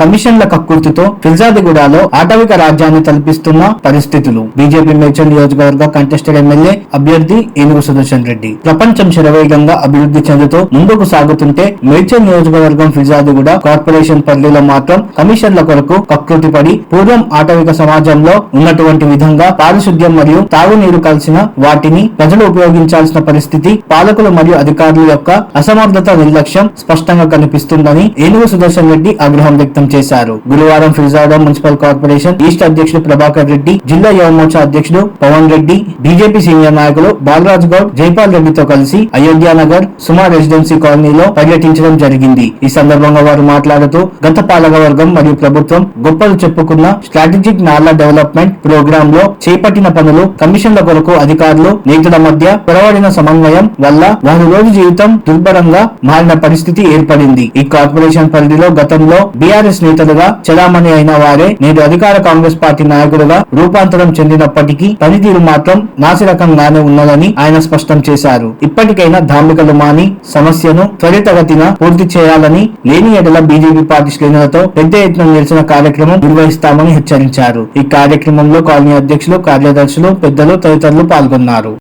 కమిషన్ల కక్కుర్తితో ఫిర్జాదిగూడలో ఆటవిక రాజ్యాన్ని తలపిస్తున్న పరిస్థితులు. బీజేపీ మేడ్చల్ నియోజకవర్గ కంటెస్టెడ్ ఎమ్మెల్యే అభ్యర్థి ఏనుగు సుదర్శన్ రెడ్డి. ప్రపంచం శరవేగంగా అభివృద్ధి చెందుతూ ముందుకు సాగుతుంటే మేడ్చల్ నియోజకవర్గం ఫిర్జాదిగూడ కార్పొరేషన్ పరిధిలో మాత్రం కమిషన్ల కొరకు కక్కుర్తి పడి పూర్వం ఆటవిక సమాజంలో ఉన్నటువంటి విధంగా పారిశుద్ధ్యం మరియు తాగునీరు కలిసిన వాటిని ప్రజలు ఉపయోగించాల్సిన పరిస్థితి పాలకులు మరియు అధికారుల యొక్క అసమర్థత నిర్లక్ష్యం స్పష్టంగా కనిపిస్తుందని ఏనుగు సుదర్శన్ రెడ్డి ఆగ్రహం వ్యక్తం చేశారు. గురువారం ఫిర్జాదా మున్సిపల్ కార్పొరేషన్ ఈస్ట్ అధ్యక్షుడు ప్రభాకర్ రెడ్డి జిల్లా యువమోర్చా అధ్యక్షుడు పవన్ రెడ్డి బీజేపీ సీనియర్ నాయకులు బాలరాజ్ గౌడ్ జైపాల్ రెడ్డితో కలిసి అయోధ్య నగర్ సుమా రెసిడెన్సీ కాలనీలో పర్యటించడం జరిగింది. ఈ సందర్భంగా వారు మాట్లాడుతూ గత పాలక వర్గం మరియు ప్రభుత్వం గొప్పలు చెప్పుకున్న స్ట్రాటజిక్ నాలా డెవలప్మెంట్ ప్రోగ్రామ్లో చేపట్టిన పనులు కమిషన్ల కొరకు అధికారులు నేతల మధ్య పొరవడిన సమన్వయం వల్ల వారి రోజు జీవితం దుర్భరంగా మారిన పరిస్థితి ఏర్పడింది. ఈ కార్పొరేషన్ పరిధిలో గతంలో బీఆర్ఎస్ నేతలుగా చలామణి అయిన వారే నేడు అధికార కాంగ్రెస్ పార్టీ నాయకులుగా రూపాంతరం చెందినప్పటికీ పనితీరు మాత్రం నాసిరకంగానే ఉన్నదని ఆయన స్పష్టం చేశారు. ఇప్పటికైనా ధార్మికలు మాని సమస్యను త్వరితగతిన పూర్తి చేయాలని లేని ఎడల బీజేపీ పార్టీ శ్రేణులతో పెద్ద ఎత్తున నిరసన కార్యక్రమం నిర్వహిస్తామని హెచ్చరించారు. ఈ కార్యక్రమంలో కాలనీ అధ్యక్షులు కార్యదర్శులు పెద్దలు తదితరులు పాల్గొన్నారు.